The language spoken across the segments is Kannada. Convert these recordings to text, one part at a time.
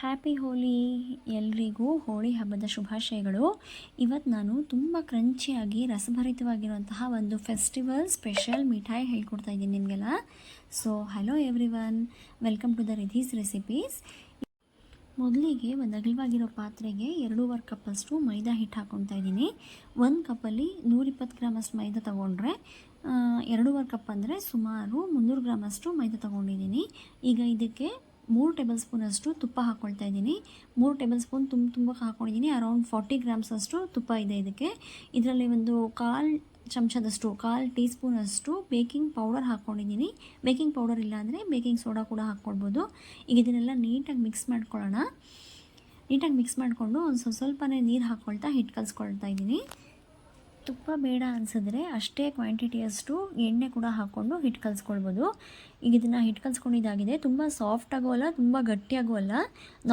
ಹ್ಯಾಪಿ ಹೋಲಿ ಎಲ್ರಿಗೂ. ಹೋಳಿ ಹಬ್ಬದ ಶುಭಾಶಯಗಳು. ಇವತ್ತು ನಾನು ತುಂಬ ಕ್ರಂಚಿಯಾಗಿ ರಸಭರಿತವಾಗಿರುವಂತಹ ಒಂದು ಫೆಸ್ಟಿವಲ್ ಸ್ಪೆಷಲ್ ಮಿಠಾಯಿ ಹೇಳ್ಕೊಡ್ತಾ ಇದ್ದೀನಿ ನಿಮಗೆಲ್ಲ. So hello everyone welcome to the Ridhi's recipes ಮೊದಲಿಗೆ ಒಂದು ಅಗಲವಾಗಿರೋ ಪಾತ್ರೆಗೆ ಎರಡೂವರೆ ಕಪ್ಪಷ್ಟು ಮೈದಾ ಹಿಟ್ಟು ಹಾಕ್ಕೊತಾ ಇದ್ದೀನಿ. ಒಂದು ಕಪ್ಪಲ್ಲಿ ನೂರಿಪ್ಪತ್ತು ಗ್ರಾಮಷ್ಟು ಮೈದಾ ತೊಗೊಂಡ್ರೆ ಎರಡೂವರೆ ಕಪ್ ಅಂದರೆ ಸುಮಾರು ಮುನ್ನೂರು ಗ್ರಾಮಷ್ಟು ಮೈದಾ ತೊಗೊಂಡಿದ್ದೀನಿ. ಈಗ ಇದಕ್ಕೆ ಮೂರು ಟೇಬಲ್ ಸ್ಪೂನಷ್ಟು ತುಪ್ಪ ಹಾಕ್ಕೊಳ್ತಾ ಇದ್ದೀನಿ. ಮೂರು ಟೇಬಲ್ ಸ್ಪೂನ್ ತುಂಬ ತುಂಬ ಹಾಕ್ಕೊಂಡಿದ್ದೀನಿ ಅರೌಂಡ್ ಫಾರ್ಟಿ ಗ್ರಾಮ್ಸ್ ಅಷ್ಟು ತುಪ್ಪ ಇದೆ ಇದಕ್ಕೆ. ಇದರಲ್ಲಿ ಒಂದು ಕಾಲು ಚಮಚದಷ್ಟು, ಕಾಲು ಟೀ ಸ್ಪೂನಷ್ಟು ಬೇಕಿಂಗ್ ಪೌಡರ್ ಹಾಕ್ಕೊಂಡಿದ್ದೀನಿ ಬೇಕಿಂಗ್ ಪೌಡರ್ ಇಲ್ಲಾಂದರೆ ಬೇಕಿಂಗ್ ಸೋಡಾ ಕೂಡ ಹಾಕ್ಕೊಳ್ಬೋದು ಈಗ ಇದನ್ನೆಲ್ಲ ನೀಟಾಗಿ ಮಿಕ್ಸ್ ಮಾಡ್ಕೊಳ್ಳೋಣ. ನೀಟಾಗಿ ಮಿಕ್ಸ್ ಮಾಡಿಕೊಂಡು ಒಂದು ಸ್ವಲ್ಪ ಸ್ವಲ್ಪನೇ ನೀರು ಹಾಕ್ಕೊಳ್ತಾ ಹಿಟ್ಟು ಕಲಿಸ್ಕೊಳ್ತಾ ಇದ್ದೀನಿ. ತುಪ್ಪ ಬೇಡ ಅನಿಸಿದ್ರೆ ಅಷ್ಟೇ ಕ್ವಾಂಟಿಟಿಯಷ್ಟು ಎಣ್ಣೆ ಕೂಡ ಹಾಕ್ಕೊಂಡು ಹಿಟ್ಟು ಕಲಿಸ್ಕೊಳ್ಬೋದು. ಈಗ ಇದನ್ನು ಹಿಟ್ಟು ಕಲಿಸ್ಕೊಂಡಿದ್ದಾಗಿದೆ. ತುಂಬ ಸಾಫ್ಟ್ ಆಗೋ ಅಲ್ಲ, ತುಂಬ ಗಟ್ಟಿಯಾಗೂ ಅಲ್ಲ.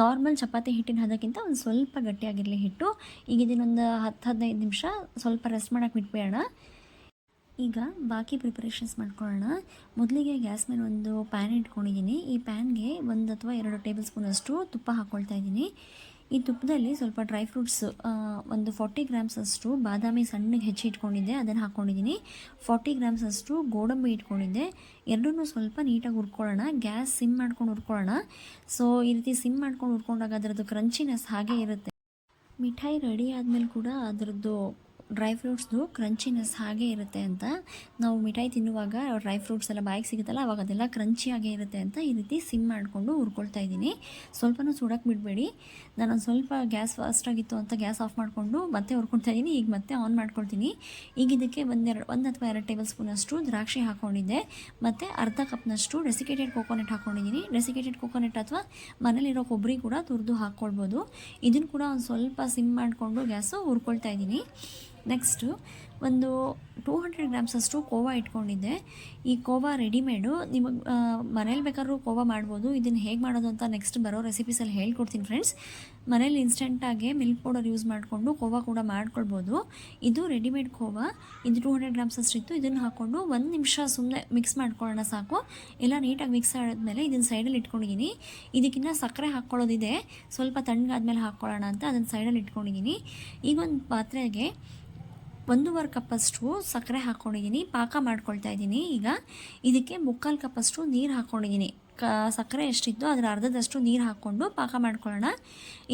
ನಾರ್ಮಲ್ ಚಪಾತಿ ಹಿಟ್ಟಿನ ಹದಕ್ಕಿಂತ ಒಂದು ಸ್ವಲ್ಪ ಗಟ್ಟಿಯಾಗಿರಲಿ ಹಿಟ್ಟು. ಈಗ ಇದನ್ನೊಂದು ಹತ್ತು ಹದಿನೈದು ನಿಮಿಷ ಸ್ವಲ್ಪ ರೆಸ್ಟ್ ಮಾಡೋಕ್ಕೆ ಬಿಟ್ಬೇಡ ಈಗ ಬಾಕಿ ಪ್ರಿಪರೇಷನ್ಸ್ ಮಾಡ್ಕೊಳ್ಳೋಣ. ಮೊದಲಿಗೆ ಗ್ಯಾಸ್ ಮೇಲೆ ಒಂದು ಪ್ಯಾನ್ ಇಟ್ಕೊಂಡಿದ್ದೀನಿ. ಈ ಪ್ಯಾನ್ಗೆ ಒಂದು ಅಥವಾ ಎರಡು ಟೇಬಲ್ ಸ್ಪೂನಷ್ಟು ತುಪ್ಪ ಹಾಕ್ಕೊಳ್ತಾ ಇದ್ದೀನಿ. ಈ ತುಪ್ಪದಲ್ಲಿ ಸ್ವಲ್ಪ ಡ್ರೈ ಫ್ರೂಟ್ಸ್ ಒಂದು ಫಾರ್ಟಿ ಗ್ರಾಮ್ಸ್ ಅಷ್ಟು ಬಾದಾಮಿ ಸಣ್ಣಗೆ ಹೆಚ್ಚಿ ಇಟ್ಕೊಂಡಿದ್ದೆ, ಅದನ್ನು ಹಾಕ್ಕೊಂಡಿದ್ದೀನಿ ಫಾರ್ಟಿ ಗ್ರಾಮ್ಸ್ ಅಷ್ಟು ಗೋಡಂಬಿ ಇಟ್ಕೊಂಡಿದ್ದೆ. ಎರಡನ್ನೂ ಸ್ವಲ್ಪ ನೀಟಾಗಿ ಹುರ್ಕೊಳ್ಳೋಣ. ಗ್ಯಾಸ್ ಸಿಮ್ ಮಾಡ್ಕೊಂಡು ಹುರ್ಕೊಳ್ಳೋಣ. ಸೊ ಈ ರೀತಿ ಸಿಮ್ ಮಾಡ್ಕೊಂಡು ಹುರ್ಕೊಂಡಾಗ ಅದರದ್ದು ಕ್ರಂಚಿನೆಸ್ ಹಾಗೆ ಇರುತ್ತೆ. ಮಿಠಾಯಿ ರೆಡಿ ಆದಮೇಲೆ ಕೂಡ ಅದರದ್ದು ಡ್ರೈ ಫ್ರೂಟ್ಸ್ದು ಕ್ರಂಚಿನೆಸ್ ಹಾಗೆ ಇರುತ್ತೆ ಅಂತ. ನಾವು ಮಿಠಾಯಿ ತಿನ್ನುವಾಗ ಡ್ರೈ ಫ್ರೂಟ್ಸ್ ಎಲ್ಲ ಬಾಯಿಗೆ ಸಿಗುತ್ತಲ್ಲ, ಅವಾಗ ಅದೆಲ್ಲ ಕ್ರಂಚಿಯಾಗೇ ಇರುತ್ತೆ ಅಂತ ಈ ರೀತಿ ಸಿಮ್ ಮಾಡಿಕೊಂಡು ಹುರ್ಕೊಳ್ತಾ ಇದ್ದೀನಿ. ಸ್ವಲ್ಪನೂ ಸುಡಕ್ಕೆ ಬಿಡಬೇಡಿ. ನಾನು ಸ್ವಲ್ಪ ಗ್ಯಾಸ್ ಫಾಸ್ಟಾಗಿತ್ತು ಅಂತ ಗ್ಯಾಸ್ ಆಫ್ ಮಾಡಿಕೊಂಡು ಮತ್ತೆ ಹುರ್ಕೊಳ್ತಾ ಇದ್ದೀನಿ. ಈಗ ಮತ್ತೆ ಆನ್ ಮಾಡ್ಕೊಳ್ತೀನಿ. ಈಗ ಇದಕ್ಕೆ ಒಂದೆರಡು, ಒಂದು ಅಥವಾ ಎರಡು ಟೇಬಲ್ ಸ್ಪೂನಷ್ಟು ದ್ರಾಕ್ಷಿ ಹಾಕ್ಕೊಂಡಿದ್ದೆ ಮತ್ತು ಅರ್ಧ ಕಪ್ನಷ್ಟು ರೆಸಿಕೇಟೆಡ್ ಕೋಕೋನಟ್ ಹಾಕ್ಕೊಂಡಿದ್ದೀನಿ ರೆಸಿಕೇಟೆಡ್ ಕೋಕೋನಟ್ ಅಥವಾ ಮನೇಲಿರೋ ಕೊಬ್ಬರಿ ಕೂಡ ತುರಿದು ಹಾಕ್ಕೊಳ್ಬೋದು ಇದನ್ನು ಕೂಡ ಒಂದು ಸ್ವಲ್ಪ ಸಿಮ್ ಮಾಡಿಕೊಂಡು ಗ್ಯಾಸು ಹುರ್ಕೊಳ್ತಾ ಇದ್ದೀನಿ. ನೆಕ್ಸ್ಟು ಒಂದು ಟೂ ಹಂಡ್ರೆಡ್ ಗ್ರಾಮ್ಸಷ್ಟು ಕೋವಾ ಇಟ್ಕೊಂಡಿದ್ದೆ. ಈ ಕೋವಾ ರೆಡಿಮೇಡು ನಿಮಗೆ ಮನೇಲಿ ಬೇಕಾದ್ರೂ ಕೋವಾ ಮಾಡ್ಬೋದು. ಇದನ್ನು ಹೇಗೆ ಮಾಡೋದು ಅಂತ ನೆಕ್ಸ್ಟ್ ಬರೋ ರೆಸಿಪೀಸಲ್ಲಿ ಹೇಳ್ಕೊಡ್ತೀನಿ ಫ್ರೆಂಡ್ಸ್ ಮನೇಲಿ ಇನ್ಸ್ಟೆಂಟಾಗಿ ಮಿಲ್ಕ್ ಪೌಡರ್ ಯೂಸ್ ಮಾಡಿಕೊಂಡು ಕೋವಾ ಕೂಡ ಮಾಡ್ಕೊಳ್ಬೋದು. ಇದು ರೆಡಿಮೇಡ್ ಕೋವಾ. ಇದು ಟೂ ಹಂಡ್ರೆಡ್ ಗ್ರಾಮ್ಸ್ ಅಷ್ಟಿತ್ತು. ಇದನ್ನು ಹಾಕ್ಕೊಂಡು ಒಂದು ನಿಮಿಷ ಸುಮ್ಮನೆ ಮಿಕ್ಸ್ ಮಾಡ್ಕೊಳ್ಳೋಣ ಸಾಕು. ಎಲ್ಲ ನೀಟಾಗಿ ಮಿಕ್ಸ್ ಆದಮೇಲೆ ಇದನ್ನು ಸೈಡಲ್ಲಿ ಇಟ್ಕೊಂಡಿದ್ದೀನಿ ಇದಕ್ಕಿಂತ ಸಕ್ಕರೆ ಹಾಕ್ಕೊಳ್ಳೋದಿದೆ. ಸ್ವಲ್ಪ ತಣ್ಣಗಾದ್ಮೇಲೆ ಹಾಕ್ಕೊಳ್ಳೋಣ ಅಂತ ಅದನ್ನು ಸೈಡಲ್ಲಿ ಇಟ್ಕೊಂಡಿದ್ದೀನಿ ಈಗ ಒಂದು ಪಾತ್ರೆಗೆ ಒಂದೂವರೆ ಕಪ್ಪಷ್ಟು ಸಕ್ಕರೆ ಹಾಕ್ಕೊಂಡಿದ್ದೀನಿ ಪಾಕ ಮಾಡ್ಕೊಳ್ತಾ ಇದ್ದೀನಿ. ಈಗ ಇದಕ್ಕೆ ಮುಕ್ಕಾಲು ಕಪ್ಪಷ್ಟು ನೀರು ಹಾಕ್ಕೊಂಡಿದ್ದೀನಿ ಕ, ಸಕ್ಕರೆ ಎಷ್ಟಿತ್ತು ಅದರ ಅರ್ಧದಷ್ಟು ನೀರು ಹಾಕ್ಕೊಂಡು ಪಾಕ ಮಾಡ್ಕೊಳ್ಳೋಣ.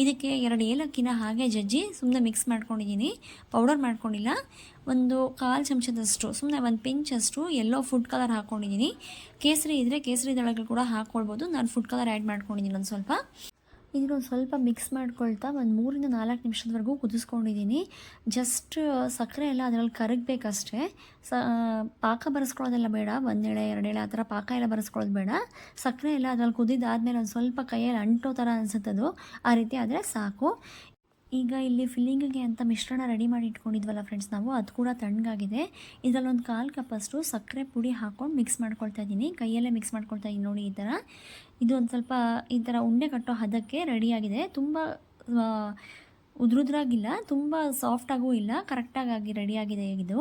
ಇದಕ್ಕೆ ಎರಡು ಏಲಕ್ಕಿನ ಹಾಗೆ ಜಜ್ಜಿ ಸುಮ್ಮನೆ ಮಿಕ್ಸ್ ಮಾಡ್ಕೊಂಡಿದ್ದೀನಿ. ಪೌಡರ್ ಮಾಡ್ಕೊಂಡಿಲ್ಲ. ಒಂದು ಕಾಲು ಚಮಚದಷ್ಟು ಸುಮ್ಮನೆ ಒಂದು ಪಿಂಚಷ್ಟು ಎಲ್ಲೋ ಫುಡ್ ಕಲರ್ ಹಾಕ್ಕೊಂಡಿದ್ದೀನಿ ಕೇಸರಿ ಇದ್ದರೆ ಕೇಸರಿ ದಳಗಳು ಕೂಡ ಹಾಕ್ಕೊಳ್ಬೋದು ನಾನು ಫುಡ್ ಕಲರ್ ಆ್ಯಡ್ ಮಾಡ್ಕೊಂಡಿದ್ದೀನಿ ಒಂದು ಸ್ವಲ್ಪ. ಇದನ್ನೊಂದು ಸ್ವಲ್ಪ ಮಿಕ್ಸ್ ಮಾಡ್ಕೊಳ್ತಾ ಒಂದು ಮೂರಿಂದ ನಾಲ್ಕು ನಿಮಿಷದವರೆಗೂ ಕುದಿಸ್ಕೊಂಡಿದ್ದೀನಿ ಜಸ್ಟ್ ಸಕ್ಕರೆ ಎಲ್ಲ ಅದರಲ್ಲಿ ಕರಗಬೇಕಷ್ಟೇ. ಸ ಪಾಕ ಬರೆಸ್ಕೊಳ್ಳೋದೆಲ್ಲ ಬೇಡ. ಒಂದೆಳೆ, ಎರಡೆಳೆ ಆ ಥರ ಪಾಕ ಎಲ್ಲ ಬರೆಸ್ಕೊಳ್ಳೋದು ಬೇಡ. ಸಕ್ಕರೆ ಎಲ್ಲ ಅದರಲ್ಲಿ ಕುದಿದಾದ್ಮೇಲೆ ಒಂದು ಸ್ವಲ್ಪ ಕೈಯಲ್ಲಿ ಅಂಟೋ ಥರ ಅನಿಸುತ್ತದು. ಆ ರೀತಿ ಆದರೆ ಸಾಕು. ಈಗ ಇಲ್ಲಿ ಫಿಲ್ಲಿಂಗಿಗೆ ಅಂತ ಮಿಶ್ರಣ ರೆಡಿ ಮಾಡಿ ಇಟ್ಕೊಂಡಿದ್ವಲ್ಲ ಫ್ರೆಂಡ್ಸ್ ನಾವು, ಅದು ಕೂಡ ತಣ್ಣಗಾಗಿದೆ. ಇದರಲ್ಲಿ ಒಂದು ಕಾಲು ಕಪ್ಪಷ್ಟು ಸಕ್ಕರೆ ಪುಡಿ ಹಾಕ್ಕೊಂಡು ಮಿಕ್ಸ್ ಮಾಡ್ಕೊಳ್ತಾ ಇದ್ದೀನಿ ಕೈಯಲ್ಲೇ ಮಿಕ್ಸ್ ಮಾಡ್ಕೊಳ್ತಾ ಇದ್ದೀನಿ ನೋಡಿ ಈ ಥರ ಇದು ಒಂದು ಸ್ವಲ್ಪ ಈ ಥರ ಉಂಡೆ ಕಟ್ಟೋ ಹದಕ್ಕೆ ರೆಡಿಯಾಗಿದೆ ತುಂಬ ಉದ್ರುದ್ರಾಗಿಲ್ಲ, ತುಂಬ ಸಾಫ್ಟಾಗೂ ಇಲ್ಲ ಕರೆಕ್ಟಾಗಿ ರೆಡಿಯಾಗಿದೆ ಇದು.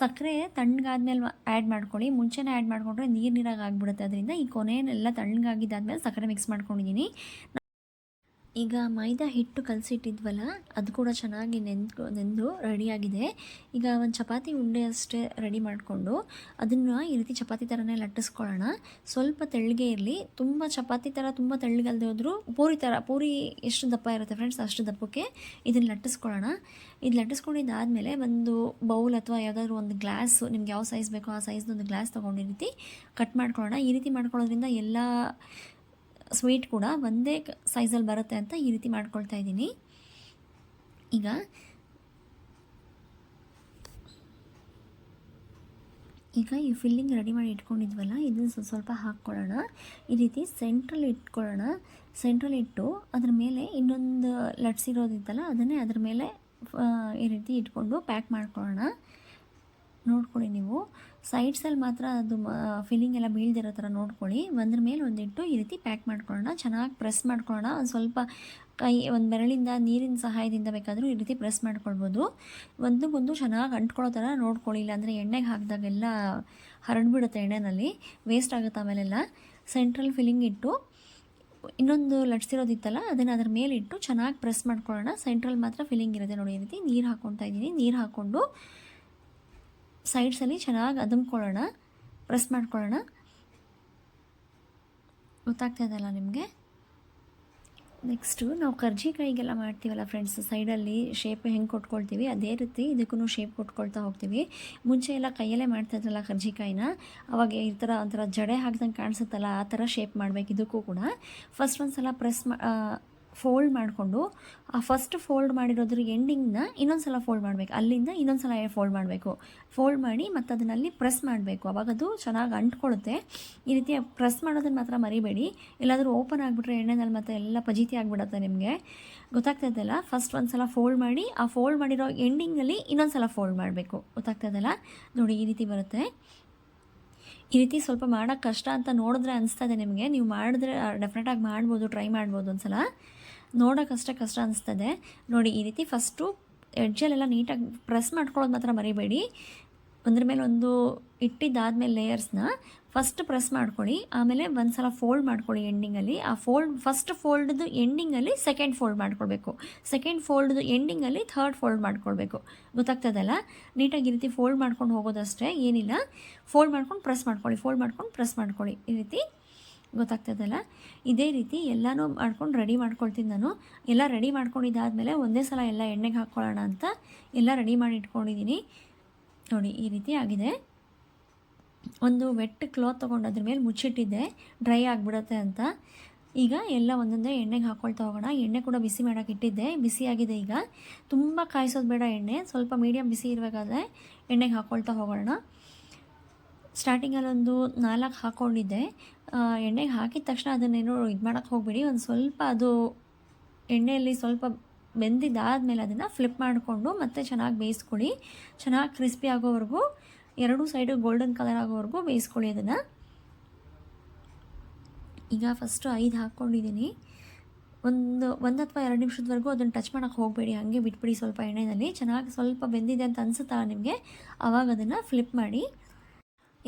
ಸಕ್ಕರೆ ತಣ್ಣಗಾದ್ಮೇಲೆ ಆ್ಯಡ್ ಮಾಡ್ಕೊಳ್ಳಿ. ಮುಂಚೆನೇ ಆ್ಯಡ್ ಮಾಡಿಕೊಂಡ್ರೆ ನೀರು ನೀರಾಗಿ ಆಗಿಬಿಡುತ್ತೆ. ಅದರಿಂದ ಈ ಕೊನೆಯನ್ನೆಲ್ಲ ತಣ್ಣಗಾಗಿದ್ದಾದ್ಮೇಲೆ ಸಕ್ಕರೆ ಮಿಕ್ಸ್ ಮಾಡ್ಕೊಂಡಿದ್ದೀನಿ ಈಗ ಮೈದಾ ಹಿಟ್ಟು ಕಲಸಿಟ್ಟಿದ್ವಲ್ಲ, ಅದು ಕೂಡ ಚೆನ್ನಾಗಿ ನೆಂದು ನೆಂದು ರೆಡಿಯಾಗಿದೆ. ಈಗ ಒಂದು ಚಪಾತಿ ಉಂಡೆ ಅಷ್ಟೇ ರೆಡಿ ಮಾಡಿಕೊಂಡು ಅದನ್ನು ಈ ರೀತಿ ಚಪಾತಿ ಥರನೇ ಲಟ್ಟಿಸ್ಕೊಳ್ಳೋಣ. ಸ್ವಲ್ಪ ತೆಳ್ಳಗೆ ಇರಲಿ. ತುಂಬ ಚಪಾತಿ ಥರ ತುಂಬ ತೆಳ್ಳಗಲ್ದೆ ಹೋದರೂ ಪೂರಿ ಥರ ಪೂರಿ ಎಷ್ಟು ದಪ್ಪ ಇರುತ್ತೆ ಫ್ರೆಂಡ್ಸ್ ಅಷ್ಟು ದಪ್ಪಕ್ಕೆ ಇದನ್ನು ಲಟ್ಟಿಸ್ಕೊಳ್ಳೋಣ. ಇದು ಲಟ್ಟಿಸ್ಕೊಂಡಿದ್ದಾದಮೇಲೆ ಒಂದು ಬೌಲ್ ಅಥವಾ ಯಾವುದಾದ್ರೂ ಒಂದು ಗ್ಲಾಸ್, ನಿಮ್ಗೆ ಯಾವ ಸೈಜ್ ಬೇಕೋ ಆ ಸೈಜ್ದು ಒಂದು ಗ್ಲಾಸ್ ತೊಗೊಂಡು ರೀತಿ ಕಟ್ ಮಾಡ್ಕೊಳ್ಳೋಣ. ಈ ರೀತಿ ಮಾಡ್ಕೊಳ್ಳೋದ್ರಿಂದ ಎಲ್ಲ ಸ್ವೀಟ್ ಕೂಡ ಒಂದೇ ಸೈಜಲ್ಲಿ ಬರುತ್ತೆ ಅಂತ ಈ ರೀತಿ ಮಾಡ್ಕೊಳ್ತಾ ಇದ್ದೀನಿ. ಈಗ ಈಗ ಈ ಫಿಲ್ಲಿಂಗ್ ರೆಡಿ ಮಾಡಿ ಇಟ್ಕೊಂಡಿದ್ವಲ್ಲ, ಇದನ್ನು ಸ್ವಲ್ಪ ಸ್ವಲ್ಪ ಹಾಕ್ಕೊಳ್ಳೋಣ. ಈ ರೀತಿ ಸೆಂಟ್ರಲ್ಲಿ ಇಟ್ಕೊಳ್ಳೋಣ. ಸೆಂಟ್ರಲ್ಲಿ ಇಟ್ಟು ಅದ್ರ ಮೇಲೆ ಇನ್ನೊಂದು ಲಟ್ಸಿರೋದಿತ್ತಲ್ಲ ಅದನ್ನೇ ಅದ್ರ ಮೇಲೆ ಈ ರೀತಿ ಇಟ್ಕೊಂಡು ಪ್ಯಾಕ್ ಮಾಡ್ಕೊಳ್ಳೋಣ. ನೋಡ್ಕೊಳ್ಳಿ ನೀವು. ಸೈಡ್ಸಲ್ಲಿ ಮಾತ್ರ ಅದು ಫಿಲ್ಲಿಂಗ್ ಎಲ್ಲ ಬೀಳ್ದಿರೋ ಥರ ನೋಡ್ಕೊಳ್ಳಿ. ಒಂದ್ರ ಮೇಲೆ ಒಂದಿಟ್ಟು ಈ ರೀತಿ ಪ್ಯಾಕ್ ಮಾಡ್ಕೊಳ್ಳೋಣ. ಚೆನ್ನಾಗಿ ಪ್ರೆಸ್ ಮಾಡ್ಕೊಳ್ಳೋಣ. ಒಂದು ಸ್ವಲ್ಪ ಕೈ, ಒಂದು ಬೆರಳಿಂದ ನೀರಿನ ಸಹಾಯದಿಂದ ಬೇಕಾದರೂ ಈ ರೀತಿ ಪ್ರೆಸ್ ಮಾಡ್ಕೊಳ್ಬೋದು. ಒಂದಕ್ಕೊಂದು ಚೆನ್ನಾಗಿ ಅಂಟ್ಕೊಳ್ಳೋ ಥರ ನೋಡ್ಕೊಳ್ಳಿ. ಇಲ್ಲಾಂದರೆ ಎಣ್ಣೆಗೆ ಹಾಕಿದಾಗೆಲ್ಲ ಹರಡ್ಬಿಡುತ್ತೆ ಎಣ್ಣೆನಲ್ಲಿ. ವೇಸ್ಟ್ ಆಗುತ್ತೆ ಆಮೇಲೆಲ್ಲ. ಸೆಂಟ್ರಲ್ ಫಿಲ್ಲಿಂಗ್ ಇಟ್ಟು ಇನ್ನೊಂದು ಲಟ್ಸಿರೋದಿತ್ತಲ್ಲ, ಅದನ್ನು ಅದ್ರ ಮೇಲಿಟ್ಟು ಚೆನ್ನಾಗಿ ಪ್ರೆಸ್ ಮಾಡ್ಕೊಳ್ಳೋಣ. ಸೆಂಟ್ರಲ್ ಮಾತ್ರ ಫಿಲ್ಲಿಂಗ್ ಇರುತ್ತೆ ನೋಡಿ ಈ ರೀತಿ. ನೀರು ಹಾಕ್ಕೊತಾ ಇದ್ದೀನಿ. ನೀರು ಹಾಕ್ಕೊಂಡು ಸೈಡ್ಸಲ್ಲಿ ಚೆನ್ನಾಗಿ ಅದುಮ್ಕೊಳ್ಳೋಣ ಪ್ರೆಸ್ ಮಾಡ್ಕೊಳ್ಳೋಣ. ಗೊತ್ತಾಗ್ತಾ ಇದೆಯಲ್ಲ ನಿಮಗೆ? ನೆಕ್ಸ್ಟು ನಾವು ಕರ್ಜಿಕಾಯಿಗೆಲ್ಲ ಮಾಡ್ತೀವಲ್ಲ ಫ್ರೆಂಡ್ಸ್ ಸೈಡಲ್ಲಿ ಶೇಪ್ ಹೆಂಗೆ ಕೊಟ್ಕೊಳ್ತೀವಿ, ಅದೇ ರೀತಿ ಇದಕ್ಕೂ ಶೇಪ್ ಕೊಟ್ಕೊಳ್ತಾ ಹೋಗ್ತೀವಿ. ಮುಂಚೆ ಎಲ್ಲ ಕೈಯಲ್ಲೇ ಮಾಡ್ತಾಯಿದ್ರಲ್ಲ ಕರ್ಜಿಕಾಯಿನ, ಅವಾಗ ಈ ಥರ ಒಂಥರ ಜಡೆ ಹಾಕ್ದಂಗೆ ಕಾಣಿಸುತ್ತಲ್ಲ, ಆ ಥರ ಶೇಪ್ ಮಾಡಬೇಕು ಇದಕ್ಕೂ ಕೂಡ. ಫಸ್ಟ್ ಒಂದು ಸಲ ಪ್ರೆಸ್ ಮಾ ಫೋಲ್ಡ್ ಮಾಡಿಕೊಂಡು, ಆ ಫಸ್ಟ್ ಫೋಲ್ಡ್ ಮಾಡಿರೋದ್ರ ಎಂಡಿಂಗ್ನ ಇನ್ನೊಂದು ಸಲ ಫೋಲ್ಡ್ ಮಾಡಬೇಕು. ಅಲ್ಲಿಂದ ಇನ್ನೊಂದು ಸಲ ಫೋಲ್ಡ್ ಮಾಡಬೇಕು. ಫೋಲ್ಡ್ ಮಾಡಿ ಮತ್ತು ಅದನ್ನಲ್ಲಿ ಪ್ರೆಸ್ ಮಾಡಬೇಕು. ಅವಾಗ ಅದು ಚೆನ್ನಾಗಿ ಅಂಟ್ಕೊಳ್ಳುತ್ತೆ ಈ ರೀತಿ ಪ್ರೆಸ್ ಮಾಡೋದನ್ನು ಮಾತ್ರ ಮರಿಬೇಡಿ. ಎಲ್ಲಾದರೂ ಓಪನ್ ಆಗಿಬಿಟ್ರೆ ಎಣ್ಣೆನಲ್ಲಿ ಮತ್ತೆ ಎಲ್ಲ ಪಜೀತಿ ಆಗಿಬಿಡುತ್ತೆ ನಿಮಗೆ. ಗೊತ್ತಾಗ್ತದಲ್ಲ ಫಸ್ಟ್ ಒಂದು ಸಲ ಫೋಲ್ಡ್ ಮಾಡಿ, ಆ ಫೋಲ್ಡ್ ಮಾಡಿರೋ ಎಂಡಿಂಗಲ್ಲಿ ಇನ್ನೊಂದು ಸಲ ಫೋಲ್ಡ್ ಮಾಡಬೇಕು. ಗೊತ್ತಾಗ್ತದಲ್ಲ ನೋಡಿ, ಈ ರೀತಿ ಬರುತ್ತೆ. ಈ ರೀತಿ ಸ್ವಲ್ಪ ಮಾಡೋಕ್ಕೆ ಕಷ್ಟ ಅಂತ ನೋಡಿದ್ರೆ ಅನಿಸ್ತದೆ ನಿಮಗೆ. ನೀವು ಮಾಡಿದ್ರೆ ಡೆಫಿನೆಟಾಗಿ ಮಾಡ್ಬೋದು ಟ್ರೈ ಮಾಡ್ಬೋದು ಒಂದು ಸಲ ನೋಡೋಕ್ಕಷ್ಟೇ ಕಷ್ಟ ಅನಿಸ್ತದೆ. ನೋಡಿ, ಈ ರೀತಿ ಫಸ್ಟು ಎಡ್ಜಲ್ಲೆಲ್ಲ ನೀಟಾಗಿ ಪ್ರೆಸ್ ಮಾಡ್ಕೊಳ್ಳೋದು ಮಾತ್ರ ಮರಿಬೇಡಿ. ಒಂದ್ರ ಮೇಲೆ ಒಂದು ಇಟ್ಟಿದ್ದಾದ್ಮೇಲೆ ಲೇಯರ್ಸ್ನ ಫಸ್ಟ್ ಪ್ರೆಸ್ ಮಾಡ್ಕೊಳ್ಳಿ. ಆಮೇಲೆ ಒಂದು ಸಲ ಫೋಲ್ಡ್ ಮಾಡ್ಕೊಳ್ಳಿ ಎಂಡಿಂಗಲ್ಲಿ ಆ ಫೋಲ್ಡ್ ಫಸ್ಟ್ ಫೋಲ್ಡ್ದು ಎಂಡಿಂಗಲ್ಲಿ ಸೆಕೆಂಡ್ ಫೋಲ್ಡ್ ಮಾಡ್ಕೊಳ್ಬೇಕು. ಸೆಕೆಂಡ್ ಫೋಲ್ಡ್ದು ಎಂಡಿಂಗಲ್ಲಿ ಥರ್ಡ್ ಫೋಲ್ಡ್ ಮಾಡ್ಕೊಳ್ಬೇಕು. ಗೊತ್ತಾಗ್ತದಲ್ಲ? ನೀಟಾಗಿ ಈ ರೀತಿ ಫೋಲ್ಡ್ ಮಾಡ್ಕೊಂಡು ಹೋಗೋದಷ್ಟೇ ಏನಿಲ್ಲ. ಫೋಲ್ಡ್ ಮಾಡ್ಕೊಂಡು ಪ್ರೆಸ್ ಮಾಡ್ಕೊಳ್ಳಿ. ಫೋಲ್ಡ್ ಮಾಡ್ಕೊಂಡು ಪ್ರೆಸ್ ಮಾಡ್ಕೊಳ್ಳಿ. ಈ ರೀತಿ ಗೊತ್ತಾಗ್ತದಲ್ಲ? ಇದೇ ರೀತಿ ಎಲ್ಲನೂ ಮಾಡ್ಕೊಂಡು ರೆಡಿ ಮಾಡ್ಕೊಳ್ತೀನಿ ನಾನು. ಎಲ್ಲ ರೆಡಿ ಮಾಡ್ಕೊಂಡಿದ್ದಾದಮೇಲೆ ಒಂದೇ ಸಲ ಎಲ್ಲ ಎಣ್ಣೆಗೆ ಹಾಕ್ಕೊಳ್ಳೋಣ ಅಂತ ಎಲ್ಲ ರೆಡಿ ಮಾಡಿ ಇಟ್ಕೊಂಡಿದ್ದೀನಿ ನೋಡಿ, ಈ ರೀತಿ ಆಗಿದೆ. ಒಂದು ವೆಟ್ ಕ್ಲಾತ್ ತೊಗೊಂಡು ಅದ್ರ ಮೇಲೆ ಮುಚ್ಚಿಟ್ಟಿದ್ದೆ. ಡ್ರೈ ಆಗಿಬಿಡುತ್ತೆ ಅಂತ. ಈಗ ಎಲ್ಲ ಒಂದೊಂದೇ ಎಣ್ಣೆಗೆ ಹಾಕ್ಕೊಳ್ತಾ ಹೋಗೋಣ. ಎಣ್ಣೆ ಕೂಡ ಬಿಸಿ ಮಾಡೋಕೆ ಇಟ್ಟಿದ್ದೆ. ಬಿಸಿಯಾಗಿದೆ ಈಗ. ತುಂಬ ಕಾಯಿಸೋದು ಬೇಡ ಎಣ್ಣೆ. ಸ್ವಲ್ಪ ಮೀಡಿಯಮ್ ಬಿಸಿ ಇರಬೇಕಾದ್ರೆ ಎಣ್ಣೆಗೆ ಹಾಕ್ಕೊಳ್ತಾ ಹೋಗೋಣ. ಸ್ಟಾರ್ಟಿಂಗಲ್ಲಿ ಒಂದು ನಾಲ್ಕು ಹಾಕ್ಕೊಂಡಿದ್ದೆ ಎಣ್ಣೆಗೆ ಹಾಕಿದ ತಕ್ಷಣ ಅದನ್ನೇನು ಇದು ಮಾಡೋಕ್ಕೆ ಹೋಗಬೇಡಿ. ಒಂದು ಸ್ವಲ್ಪ ಅದು ಎಣ್ಣೆಯಲ್ಲಿ ಸ್ವಲ್ಪ ಬೆಂದಿದ್ದಾದಮೇಲೆ ಅದನ್ನು ಫ್ಲಿಪ್ ಮಾಡಿಕೊಂಡು ಮತ್ತೆ ಚೆನ್ನಾಗಿ ಬೇಯಿಸ್ಕೊಳ್ಳಿ. ಚೆನ್ನಾಗಿ ಕ್ರಿಸ್ಪಿ ಆಗೋವರೆಗೂ, ಎರಡೂ ಸೈಡು ಗೋಲ್ಡನ್ ಕಲರ್ ಆಗೋವರೆಗೂ ಬೇಯಿಸ್ಕೊಳ್ಳಿ ಅದನ್ನು. ಈಗ ಫಸ್ಟು ಐದು ಹಾಕ್ಕೊಂಡಿದ್ದೀನಿ ಒಂದು ಒಂದು ಅಥವಾ ಎರಡು ನಿಮಿಷದವರೆಗೂ ಅದನ್ನು ಟಚ್ ಮಾಡೋಕ್ಕೆ ಹೋಗಬೇಡಿ. ಹಾಗೆ ಬಿಟ್ಬಿಡಿ ಸ್ವಲ್ಪ ಎಣ್ಣೆಯಲ್ಲಿ ಚೆನ್ನಾಗಿ ಸ್ವಲ್ಪ ಬೆಂದಿದೆ ಅಂತ ಅನಿಸುತ್ತಾ ನಿಮಗೆ? ಆವಾಗ ಅದನ್ನು ಫ್ಲಿಪ್ ಮಾಡಿ.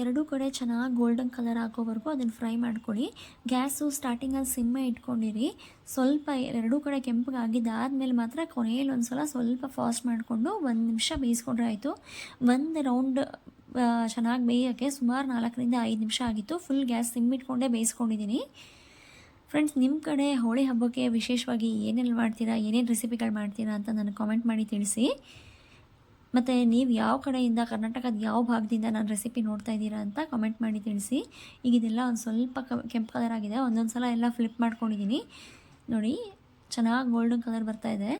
ಎರಡೂ ಕಡೆ ಚೆನ್ನಾಗಿ ಗೋಲ್ಡನ್ ಕಲರ್ ಹಾಕೋವರೆಗೂ ಅದನ್ನು ಫ್ರೈ ಮಾಡ್ಕೊಳ್ಳಿ. ಗ್ಯಾಸು ಸ್ಟಾರ್ಟಿಂಗಲ್ಲಿ ಸಿಮ್ಮೆ ಇಟ್ಕೊಂಡಿರಿ. ಸ್ವಲ್ಪ ಎರಡೂ ಕಡೆ ಕೆಂಪಗಾಗಿದ್ದಾದಮೇಲೆ ಮಾತ್ರ ಕೊನೆಯಲ್ಲಿ ಒಂದು ಸಲ ಸ್ವಲ್ಪ ಫಾಸ್ಟ್ ಮಾಡಿಕೊಂಡು ಒಂದು ನಿಮಿಷ ಬೇಯಿಸ್ಕೊಂಡ್ರೆ ಆಯಿತು. ಒಂದು ರೌಂಡ್ ಚೆನ್ನಾಗಿ ಬೇಯೋಕ್ಕೆ ಸುಮಾರು ನಾಲ್ಕರಿಂದ ಐದು ನಿಮಿಷ ಆಗಿತ್ತು. ಫುಲ್ ಗ್ಯಾಸ್ ಸಿಮ್ ಇಟ್ಕೊಂಡೇ ಬೇಯಿಸ್ಕೊಂಡಿದ್ದೀನಿ ಫ್ರೆಂಡ್ಸ್ ನಿಮ್ಮ ಕಡೆ ಹೋಳಿ ಹಬ್ಬಕ್ಕೆ ವಿಶೇಷವಾಗಿ ಏನೆಲ್ಲ ಮಾಡ್ತೀರಾ, ಏನೇನು ರೆಸಿಪಿಗಳು ಮಾಡ್ತೀರಾ ಅಂತ ನನಗೆ ಕಾಮೆಂಟ್ ಮಾಡಿ ತಿಳಿಸಿ. ಮತ್ತು ನೀವು ಯಾವ ಕಡೆಯಿಂದ, ಕರ್ನಾಟಕದ ಯಾವ ಭಾಗದಿಂದ ನಾನು ರೆಸಿಪಿ ನೋಡ್ತಾ ಇದ್ದೀರಾ ಅಂತ ಕಮೆಂಟ್ ಮಾಡಿ ತಿಳಿಸಿ. ಈಗ ಇದೆಲ್ಲ ಒಂದು ಸ್ವಲ್ಪ ಕೆಂಪು ಕಲರ್ ಆಗಿದೆ. ಒಂದೊಂದು ಸಲ ಎಲ್ಲ ಫ್ಲಿಪ್ ಮಾಡ್ಕೊಂಡಿದ್ದೀನಿ ನೋಡಿ, ಚೆನ್ನಾಗಿ ಗೋಲ್ಡನ್ ಕಲರ್ ಬರ್ತಾ ಇದೆ.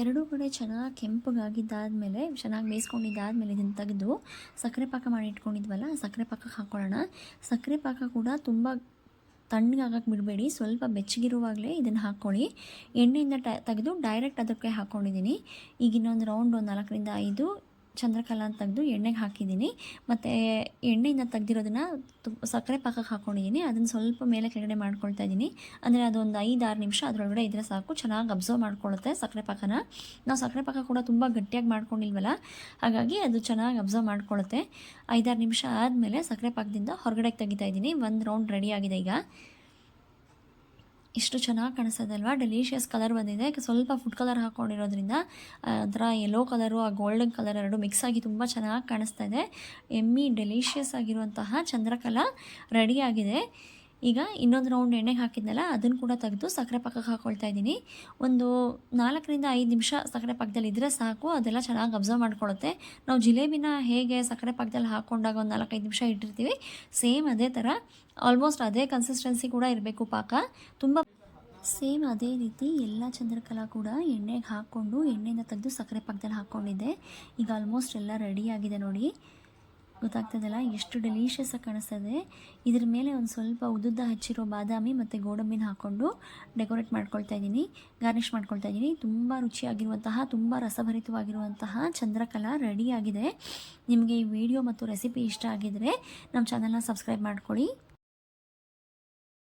ಎರಡೂ ಕಡೆ ಚೆನ್ನಾಗಿ ಕೆಂಪಗಾಗಿದ್ದಾದಮೇಲೆ, ಚೆನ್ನಾಗಿ ಬೇಯಿಸ್ಕೊಂಡಿದ್ದಾದಮೇಲೆ ಇದನ್ನು ತೆಗೆದು ಸಕ್ಕರೆ ಪಾಕ ಮಾಡಿ ಇಟ್ಕೊಂಡಿದ್ವಲ್ಲ, ಸಕ್ಕರೆ ಪಾಕಕ್ಕೆ ಹಾಕ್ಕೊಳ್ಳೋಣ ಸಕ್ಕರೆ ಪಾಕ ಕೂಡ ತುಂಬ ತಣ್ಣಗಾಗಕ್ಕೆ ಬಿಡಬೇಡಿ. ಸ್ವಲ್ಪ ಬೆಚ್ಚಗಿರುವಾಗಲೇ ಇದನ್ನು ಹಾಕ್ಕೊಳ್ಳಿ. ಎಣ್ಣೆಯಿಂದ ಟ, ತೆಗೆದು ಡೈರೆಕ್ಟ್ ಅದಕ್ಕೆ ಹಾಕ್ಕೊಂಡಿದ್ದೀನಿ. ಈಗ ಇನ್ನೊಂದು ರೌಂಡ್ ಒಂದು ನಾಲ್ಕರಿಂದ ಐದು. ಚಂದ್ರಕಲಾ ಅಂತ ತೆಗೆದು ಎಣ್ಣೆಗೆ ಹಾಕಿದ್ದೀನಿ. ಮತ್ತು ಎಣ್ಣೆಯಿಂದ ತೆಗ್ದಿರೋದನ್ನು ಸಕ್ಕರೆ ಪಾಕಕ್ಕೆ ಹಾಕ್ಕೊಂಡಿದ್ದೀನಿ ಅದನ್ನು ಸ್ವಲ್ಪ ಮೇಲೆ ಕೆಳಗಡೆ ಮಾಡ್ಕೊಳ್ತಾ ಇದ್ದೀನಿ. ಅಂದರೆ ಅದೊಂದು ಐದು ಆರು ನಿಮಿಷ ಅದರೊಳಗಡೆ ಇದ್ದರೆ ಸಾಕು. ಚೆನ್ನಾಗಿ ಅಬ್ಸರ್ವ್ ಮಾಡ್ಕೊಳ್ಳುತ್ತೆ ಸಕ್ಕರೆ ಪಾಕನ. ನಾವು ಸಕ್ಕರೆ ಪಾಕ ಕೂಡ ತುಂಬ ಗಟ್ಟಿಯಾಗಿ ಮಾಡ್ಕೊಂಡಿಲ್ವಲ್ಲ? ಹಾಗಾಗಿ ಅದು ಚೆನ್ನಾಗಿ ಅಬ್ಸರ್ವ್ ಮಾಡ್ಕೊಳ್ಳುತ್ತೆ. ಐದಾರು ನಿಮಿಷ ಆದಮೇಲೆ ಸಕ್ಕರೆ ಪಾಕದಿಂದ ಹೊರಗಡೆಗೆ ತೆಗಿತಾ ಇದ್ದೀನಿ. ಒಂದು ರೌಂಡ್ ರೆಡಿ ಆಗಿದೆ ಈಗ. ಇಷ್ಟು ಚೆನ್ನಾಗಿ ಕಾಣಿಸ್ತದೆ ಅಲ್ವಾ ಡೆಲಿಷಿಯಸ್ ಕಲರ್ ಬಂದಿದೆ ಸ್ವಲ್ಪ ಫುಡ್ ಕಲರ್ ಹಾಕ್ಕೊಂಡಿರೋದ್ರಿಂದ ಒಂಥರ ಯೆಲ್ಲೋ ಕಲರು ಆ ಗೋಲ್ಡನ್ ಕಲರ್ ಎರಡು ಮಿಕ್ಸ್ ಆಗಿ ತುಂಬ ಚೆನ್ನಾಗಿ ಕಾಣಿಸ್ತಾ ಇದೆ. ಎಮ್ಮಿ ಡೆಲಿಷಿಯಸ್ ಆಗಿರುವಂತಹ ಚಂದ್ರಕಲಾ ರೆಡಿ ಆಗಿದೆ. ಈಗ ಇನ್ನೊಂದು ರೌಂಡ್ ಎಣ್ಣೆಗೆ ಹಾಕಿದ್ನಲ್ಲ, ಅದನ್ನು ಕೂಡ ತೆಗೆದು ಸಕ್ಕರೆ ಪಾಕಕ್ಕೆ ಹಾಕ್ಕೊಳ್ತಾ ಇದ್ದೀನಿ. ಒಂದು ನಾಲ್ಕರಿಂದ ಐದು ನಿಮಿಷ ಸಕ್ಕರೆ ಪಾಕದಲ್ಲಿ ಇದ್ದರೆ ಸಾಕು, ಅದೆಲ್ಲ ಚೆನ್ನಾಗಿ ಅಬ್ಸರ್ವ್ ಮಾಡ್ಕೊಳ್ಳುತ್ತೆ. ನಾವು ಜಿಲೇಬಿನ ಹೇಗೆ ಸಕ್ಕರೆ ಪಾಕದಲ್ಲಿ ಹಾಕ್ಕೊಂಡಾಗ ಒಂದು ನಾಲ್ಕೈದು ನಿಮಿಷ ಇಟ್ಟಿರ್ತೀವಿ, ಸೇಮ್ ಅದೇ ಥರ ಆಲ್ಮೋಸ್ಟ್ ಅದೇ ಕನ್ಸಿಸ್ಟೆನ್ಸಿ ಕೂಡ ಇರಬೇಕು ಪಾಕ. ತುಂಬ ಸೇಮ್ ಅದೇ ರೀತಿ ಎಲ್ಲ ಚಂದ್ರಕಲಾ ಕೂಡ ಎಣ್ಣೆಗೆ ಹಾಕ್ಕೊಂಡು, ಎಣ್ಣೆಯಿಂದ ತೆಗೆದು ಸಕ್ಕರೆ ಪಾಕದಲ್ಲಿ ಹಾಕ್ಕೊಂಡಿದ್ದೆ ಈಗ ಆಲ್ಮೋಸ್ಟ್ ಎಲ್ಲ ರೆಡಿಯಾಗಿದೆ ನೋಡಿ. ಗೊತ್ತಾಗ್ತದಲ್ಲ? ಎಷ್ಟು ಡೆಲೀಷಿಯಸ್ ಆಗಿ ಕಾಣಿಸ್ತದೆ. ಇದ್ರ ಮೇಲೆ ಒಂದು ಸ್ವಲ್ಪ ಉದ್ದುದ್ದ ಹಚ್ಚಿರೋ ಬಾದಾಮಿ ಮತ್ತು ಗೋಡಂಬಿನ ಹಾಕ್ಕೊಂಡು ಡೆಕೋರೇಟ್ ಮಾಡ್ಕೊಳ್ತಾ ಇದ್ದೀನಿ ಗಾರ್ನಿಷ್ ಮಾಡ್ಕೊಳ್ತಾ ಇದ್ದೀನಿ ತುಂಬ ರುಚಿಯಾಗಿರುವಂತಹ, ತುಂಬ ರಸಭರಿತವಾಗಿರುವಂತಹ ಚಂದ್ರಕಲಾ ರೆಡಿಯಾಗಿದೆ ನಿಮಗೆ ಈ ವಿಡಿಯೋ ಮತ್ತು ರೆಸಿಪಿ ಇಷ್ಟ ಆಗಿದರೆ ನಮ್ಮ ಚಾನಲ್ನ ಸಬ್ಸ್ಕ್ರೈಬ್ ಮಾಡ್ಕೊಳ್ಳಿ.